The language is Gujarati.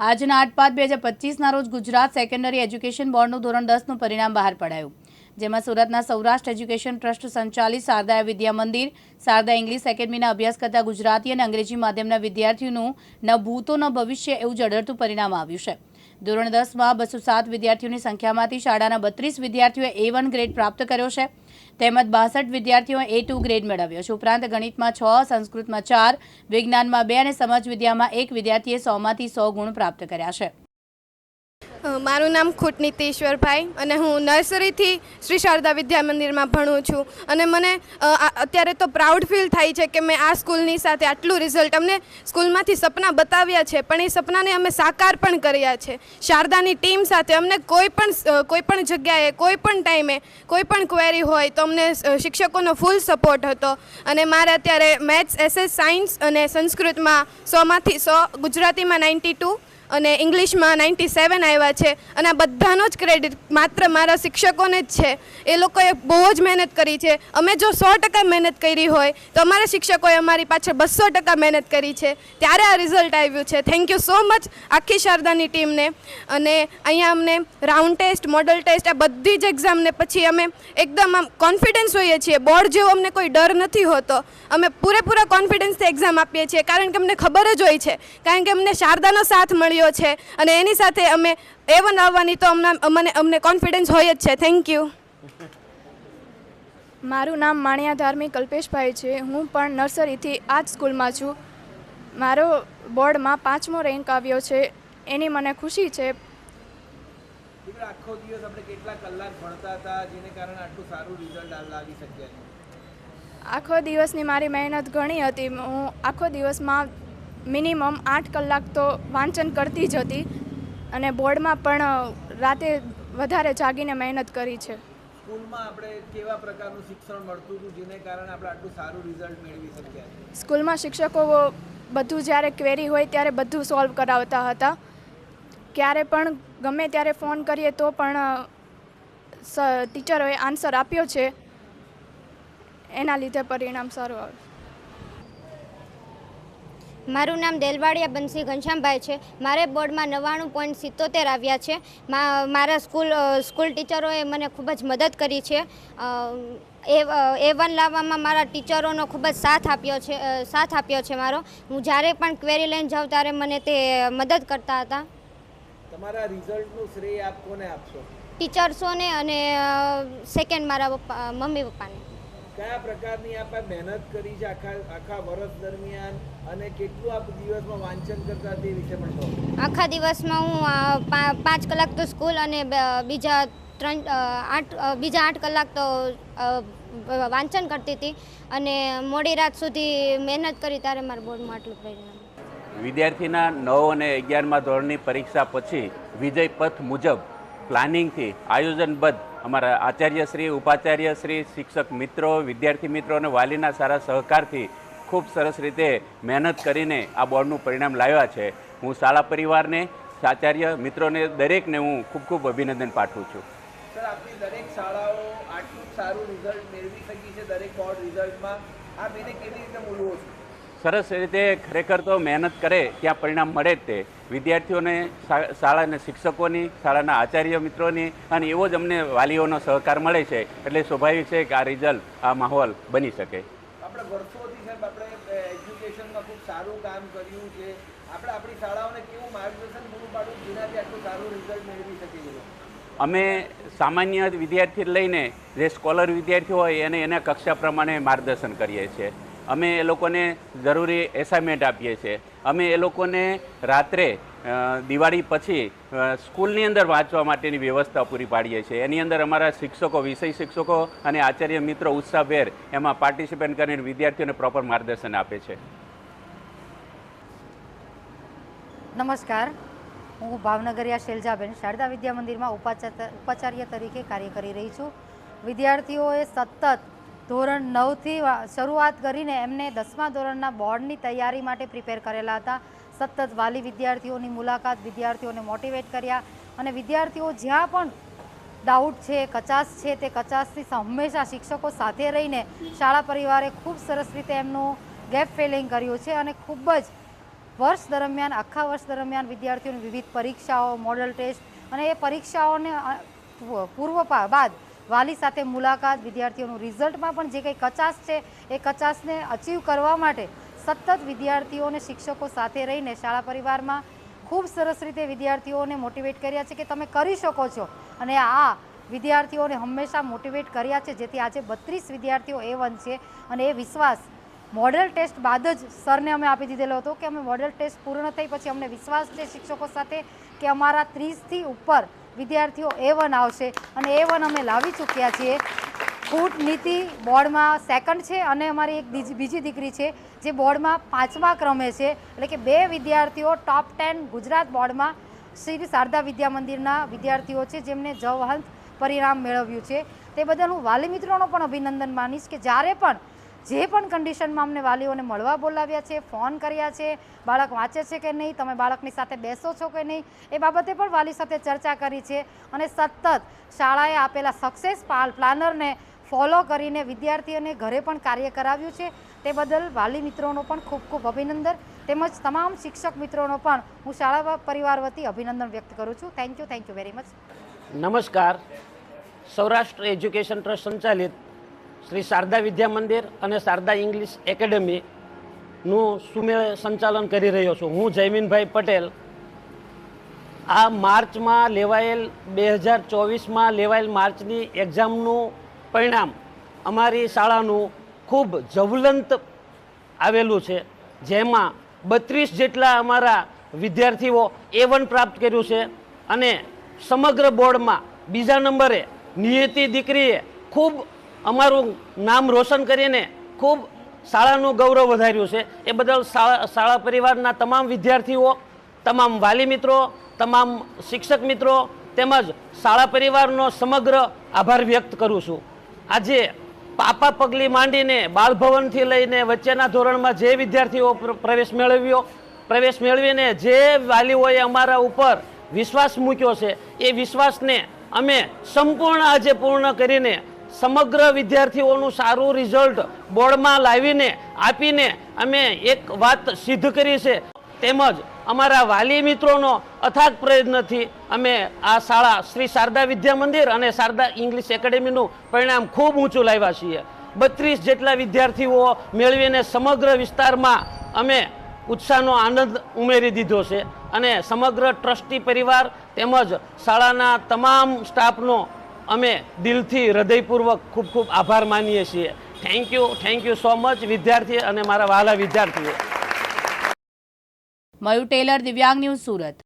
આજના આઠ પાંચ બે હજાર પચીસના રોજ ગુજરાત સેકન્ડરી એજ્યુકેશન બોર્ડનું ધોરણ દસનું પરિણામ બહાર પડાયું. જેમાં સુરતના સૌરાષ્ટ્ર એજ્યુકેશન ટ્રસ્ટ સંચાલિત શારદા વિદ્યા મંદિર, શારદા ઇંગ્લિશ એકેડમીના અભ્યાસ કરતા ગુજરાતી અને અંગ્રેજી માધ્યમના વિદ્યાર્થીઓનું ન ભૂતો ન ભવિષ્ય એવું જડરતું પરિણામ આવ્યું છે. ધોરણ દસમાં બસો સાત વિદ્યાર્થીઓની સંખ્યામાંથી શાળાના બત્રીસ વિદ્યાર્થીઓએ એ વન ગ્રેડ પ્રાપ્ત કર્યો છે. તેમજ બાસઠ વિદ્યાર્થીઓએ એ ટુ ગ્રેડ મેળવ્યો છે. ઉપરાંત ગણિતમાં છ, સંસ્કૃતમાં ચાર, વિજ્ઞાનમાં બે અને સમાજ વિદ્યામાં એક વિદ્યાર્થીએ સોમાંથી સો ગુણ પ્રાપ્ત કર્યા છે. મારું નામ ખૂટ નીતેશ્વરભાઈ અને હું નર્સરીથી શ્રી શારદા વિદ્યા મંદિરમાં ભણું છું. અને મને અત્યારે તો પ્રાઉડ ફીલ થાય છે કે મેં આ સ્કૂલની સાથે આટલું રિઝલ્ટ અમને સ્કૂલમાંથી સપના બતાવ્યા છે, પણ એ સપનાને અમે સાકાર પણ કર્યા છે. શારદાની ટીમ સાથે અમને કોઈ પણ કોઈ પણ જગ્યાએ, કોઈ પણ ટાઈમે કોઈ પણ ક્વેરી હોય તો અમને શિક્ષકોનો ફૂલ સપોર્ટ હતો. અને મારે અત્યારે મેથ્સ એસએસ સાયન્સ અને સંસ્કૃતમાં સોમાંથી સો, ગુજરાતીમાં નાઇન્ટી ટુ અને ઇંગ્લિશમાં નાઇન્ટી સેવન આવ્યા છે. અને આ બધાનો જ ક્રેડિટ માત્ર મારા શિક્ષકોને જ છે. એ લોકોએ બહુ જ મહેનત કરી છે. અમે જો સો ટકા મહેનત કરી હોય, તો અમારા શિક્ષકોએ અમારી પાછળ બસો ટકા મહેનત કરી છે. ત્યારે આ રિઝલ્ટ આવ્યું છે. થેન્ક યુ સો મચ આખી શારદાની ટીમને. અને અહીંયા અમને રાઉન્ડ ટેસ્ટ મોડલ ટેસ્ટ આ બધી જ એક્ઝામને પછી અમે એકદમ આમ કોન્ફિડન્સ હોઈએ છીએ. બોર્ડ જેવો અમને કોઈ ડર નથી હોતો. અમે પૂરેપૂરા કોન્ફિડન્સથી એક્ઝામ આપીએ છીએ. કારણ કે અમને ખબર જ હોય છે. કારણ કે અમને શારદાનો સાથ મળ્યો છે. અને એની સાથે અમે એ વન આવવાની તો અમને અમને અમને કોન્ફિડન્સ હોય જ છે. થેન્ક યુ મારું નામ માણિયા ધાર્મિક કલ્પેશભાઈ છે. હું પણ નર્સરીથી આ જ સ્કૂલમાં છું. મારો બોર્ડમાં પાંચમો રેન્ક આવ્યો છે. એની મને ખુશી છે. આખો દિવસ આપણે કેટલા કલાક ભણતા હતા જેને કારણે આટલું સારું રિઝલ્ટ લાવી શક્યા છે આખો દિવસની મારી મહેનત ઘણી હતી. હું આખો દિવસમાં મિનિમમ આઠ કલાક તો વાંચન કરતી જ હતી અને બોર્ડમાં પણ રાતે વધારે જાગીને મહેનત કરી છે. સ્કૂલમાં આપણે કેવા પ્રકારનું શિક્ષણ મળતું હતું જેને કારણે આપણે આટલું સારું રિઝલ્ટ મેળવી શક્યા? સ્કૂલમાં શિક્ષકો બધું જ્યારે ક્વેરી હોય ત્યારે બધું સોલ્વ કરાવતા હતા. ક્યારે પણ ગમે ત્યારે ફોન કરીએ તો પણ ટીચરોએ આન્સર આપ્યો છે. એના લીધે પરિણામ સારું આવ્યું મારું નામ દેલવાડિયા બંસી ઘનશ્યામભાઈ છે. મારે બોર્ડમાં નવ્વાણું પોઈન્ટ સિત્તોતેર આવ્યા છે. મારા સ્કૂલ સ્કૂલ ટીચરોએ મને ખૂબ જ મદદ કરી છે. એ એ વન લાવવામાં મારા ટીચરોનો ખૂબ જ સાથ આપ્યો છે સાથ આપ્યો છે મારો. હું જ્યારે પણ ક્વેરી લઈને જાઉં ત્યારે મને તે મદદ કરતા હતા. તમારા રિઝલ્ટનું શ્રેય આપ કોને આપશો? ટીચર્સોને અને સેકન્ડ મારા પપ્પા મમ્મી પપ્પાને. કયા પ્રકારની આપણે મહેનત કરી છે આખા આખા વર્ષ દરમિયાન અને કેટલું આપ દિવસમાં વાંચન કરતા તે વિશે પણ કહો. આખા દિવસમાં હું પાંચ કલાક તો સ્કૂલ અને બીજા ત્રણ આઠ બીજા આઠ કલાક તો વાંચન કરતી હતી અને મોડી રાત સુધી મહેનત કરી ત્યારે મારા બોર્ડમાં આટલું પરિણામ. વિદ્યાર્થીના નવ અને અગિયારમાં ધોરણની પરીક્ષા પછી વિજય પથ મુજબ પ્લાનિંગથી આયોજનબદ્ધ અમારા આચાર્યશ્રી, ઉપાચાર્યશ્રી, શિક્ષક મિત્રો, વિદ્યાર્થી મિત્રો અને વાલીના સારા સહકારથી ખૂબ સરસ રીતે મહેનત કરીને આ બોર્ડનું પરિણામ લાવ્યા છે. હું શાળા પરિવારને, આચાર્ય મિત્રોને, દરેકને હું ખૂબ ખૂબ અભિનંદન પાઠવું છું. સર, આપની દરેક શાળાઓ આટલું સારું રિઝલ્ટ મેળવી શકી છે, દરેક બોર્ડ રિઝલ્ટમાં આપ એને કેવી રીતે મૂલવો છો? સરસ રીતે ખરેખર તો મહેનત કરે ત્યાં પરિણામ મળે જ તે. વિદ્યાર્થીઓને શાળાના શિક્ષકોની શાળાના આચાર્ય મિત્રોની અને એવો જ અમને વાલીઓનો સહકાર મળે છે. એટલે સ્વાભાવિક છે કે આ રિઝલ્ટ આ માહોલ બની શકે. આપણે વર્ષોથી સાહેબ આપણે એજ્યુકેશનમાં ખૂબ સારું કામ કર્યું છે. આપણે આપણી શાળાઓને કેવું માર્ગદર્શન પૂરું પાડવું જેનાથી આટલું સારું રિઝલ્ટ મેળવી શકીએ અમે સામાન્ય વિદ્યાર્થી લઈને જે સ્કોલર વિદ્યાર્થીઓ હોય એને એના કક્ષા પ્રમાણે માર્ગદર્શન કરીએ છીએ. અમે એ લોકોને જરૂરી એસાઇનમેન્ટ આપીએ છીએ. અમે એ લોકોને રાત્રે દિવાળી પછી સ્કૂલની અંદર વાંચવા માટેની વ્યવસ્થા પૂરી પાડીએ છીએ. એની અંદર અમારા શિક્ષકો, વિષય શિક્ષકો અને આચાર્ય મિત્રો ઉત્સાહભેર એમાં પાર્ટિસિપેટ કરીને વિદ્યાર્થીઓને પ્રોપર માર્ગદર્શન આપે છે. નમસ્કાર. હું ભાવનગરિયા શૈલજાબેન શારદા વિદ્યા મંદિરમાં ઉપાચાર્ય તરીકે કાર્ય કરી રહી છું. વિદ્યાર્થીઓએ સતત ધોરણ નવથી શરૂઆત કરીને એમને દસમા ધોરણના બોર્ડની તૈયારી માટે પ્રિપેર કરેલા હતા. સતત વાલી વિદ્યાર્થીઓની મુલાકાત, વિદ્યાર્થીઓને મોટિવેટ કર્યા અને વિદ્યાર્થીઓ જ્યાં પણ ડાઉટ છે, કચાશ છે, તે કચાશથી હંમેશા શિક્ષકો સાથે રહીને શાળા પરિવારે ખૂબ સરસ રીતે એમનું ગેપ ફિલિંગ કર્યું છે અને ખૂબ જ વર્ષ દરમિયાન, આખા વર્ષ દરમિયાન વિદ્યાર્થીઓની વિવિધ પરીક્ષાઓ, મોડલ ટેસ્ટ અને એ પરીક્ષાઓને પૂર્વ બાદ વાલી સાથે મુલાકાત, વિદ્યાર્થીઓનું રિઝલ્ટમાં પણ જે કંઈ કચાશ છે, એ કચાશને અચીવ કરવા માટે સતત વિદ્યાર્થીઓ અને શિક્ષકો સાથે રહીને શાળા પરિવારમાં ખૂબ સરસ રીતે વિદ્યાર્થીઓને મોટિવેટ કર્યા છે કે તમે કરી શકો છો. અને આ વિદ્યાર્થીઓને હંમેશા મોટિવેટ કર્યા છે, જેથી આજે બત્રીસ વિદ્યાર્થીઓ એ વન છે. અને એ વિશ્વાસ મોડેલ ટેસ્ટ બાદ જ સરને અમે આપી દીધેલો હતો કે અમે મોડેલ ટેસ્ટ પૂર્ણ થઈ પછી અમને વિશ્વાસ છે શિક્ષકો સાથે કે અમારા ત્રીસથી ઉપર વિદ્યાર્થીઓ એ વન આવશે અને એ વન અમે લાવી ચૂક્યા છીએ. કૂટનીતિ બોર્ડમાં સેકન્ડ છે અને અમારી એક બીજી દીકરી છે, જે બોર્ડમાં પાંચમા ક્રમે છે. એટલે કે બે વિદ્યાર્થીઓ ટોપ ટેન ગુજરાત બોર્ડમાં શ્રી શારદા વિદ્યા મંદિરના વિદ્યાર્થીઓ છે, જેમને જવહંત પરિણામ મેળવ્યું છે. તે બદલ હું વાલી મિત્રોનો પણ અભિનંદન માનીશ કે જ્યારે પણ જે પણ કન્ડિશનમાં અમને વાલીઓને મળવા બોલાવ્યા છે ફોન કર્યા છે, બાળક વાંચે છે કે નહીં, તમે બાળકની સાથે બેસો છો કે નહીં, એ બાબતે પણ વાલી સાથે ચર્ચા કરી છે અને સતત શાળાએ આપેલા સક્સેસ પ્લાનરને ફોલો કરીને વિદ્યાર્થીઓને ઘરે પણ કાર્ય કરાવ્યું છે. તે બદલ વાલી મિત્રોનો પણ ખૂબ ખૂબ અભિનંદન. તેમજ તમામ શિક્ષક મિત્રોનો પણ હું શાળા પરિવાર વતી અભિનંદન વ્યક્ત કરું છું. Thank you thank you very much નમસ્કાર. સૌરાષ્ટ્ર એજ્યુકેશન ટ્રસ્ટ સંચાલિત શ્રી શારદા વિદ્યા મંદિર અને શારદા ઇંગ્લિશ એકેડમીનું સુમેળ સંચાલન કરી રહ્યો છું. હું જયમીનભાઈ પટેલ. આ માર્ચમાં લેવાયેલ બે હજાર ચોવીસમાં લેવાયેલ માર્ચની એક્ઝામનું પરિણામ અમારી શાળાનું ખૂબ જવલંત આવેલું છે. જેમાં બત્રીસ જેટલા અમારા વિદ્યાર્થીઓ એ વન પ્રાપ્ત કર્યું છે અને સમગ્ર બોર્ડમાં બીજા નંબરે નિયતિ દીકરીએ ખૂબ અમારું નામ રોશન કરીને ખૂબ શાળાનું ગૌરવ વધાર્યું છે. એ બદલ શાળા શાળા પરિવારના તમામ વિદ્યાર્થીઓ, તમામ વાલી મિત્રો, તમામ શિક્ષક મિત્રો તેમજ શાળા પરિવારનો સમગ્ર આભાર વ્યક્ત કરું છું. આજે પાપા પગલી માંડીને બાળભવનથી લઈને વચ્ચેના ધોરણમાં જે વિદ્યાર્થીઓ પ્રવેશ મેળવ્યો, પ્રવેશ મેળવીને જે વાલીઓએ અમારા ઉપર વિશ્વાસ મૂક્યો છે, એ વિશ્વાસને અમે સંપૂર્ણ આજે પૂર્ણ કરીને સમગ્ર વિદ્યાર્થીઓનું સારું રિઝલ્ટ બોર્ડમાં લાવીને, આપીને અમે એક વાત સિદ્ધ કરી છે. તેમજ અમારા વાલી મિત્રોનો અથાગ પ્રયત્નથી અમે આ શાળા શ્રી શારદા વિદ્યા મંદિર અને શારદા ઇંગ્લિશ એકેડેમીનું પરિણામ ખૂબ ઊંચું લાવ્યા છીએ. બત્રીસ જેટલા વિદ્યાર્થીઓ મેળવીને સમગ્ર વિસ્તારમાં અમે ઉત્સાહનો આનંદ ઉમેરી દીધો છે. અને સમગ્ર ટ્રસ્ટી પરિવાર તેમજ શાળાના તમામ સ્ટાફનો અમે દિલથી હૃદયપૂર્વક ખૂબ ખૂબ આભાર માનીએ છીએ. Thank you thank you so much વિદ્યાર્થી અને મારા વહાલા વિદ્યાર્થીઓ. મયુ ટેલર, દિવ્યાંગ ન્યૂઝ સુરત.